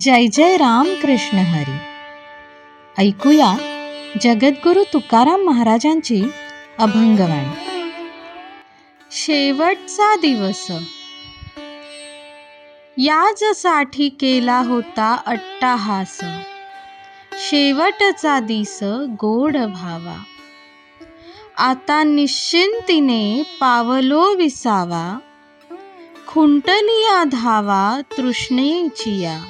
जय जय राम कृष्ण हरी. ऐकूया जगद्गुरु तुकाराम महाराजांची अभंगवाणी शेवटचा दिवस. याजसाठी केला होता अट्टाहास. शेवटचा दिस गोड भावा आता निश्चिंतीने पावलो विसावा. खुंटलिया धावा तृष्णेचिया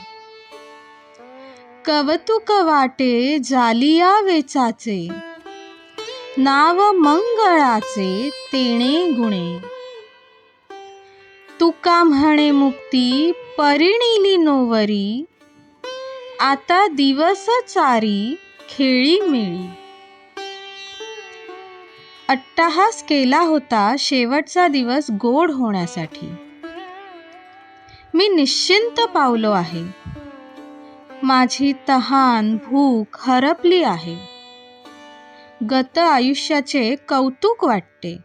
कवतुक वाटे जालिया वेचाचे नाव मंगळाचे तेणे गुणे. तुका म्हणे मुक्ती परिणिली नोवरी. आता दिवस चारी खेळी मिळी. अट्टहास केला होता शेवटचा दिवस गोड होण्यासाठी. मी निश्चिंत पावलो आहे. माझी तहान भूक हरपली आहे. गत आयुष्याचे कौतुक वाटते.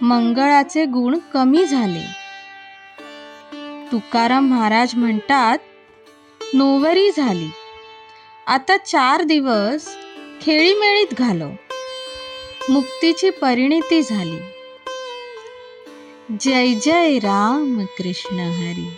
मंगळाचे गुण कमी झाले. तुकाराम महाराज म्हणतात नोवरी झाली. आता चार दिवस खेळीमेळीत घालव. मुक्तीची परिणिती झाली. जय जय राम कृष्ण हरी.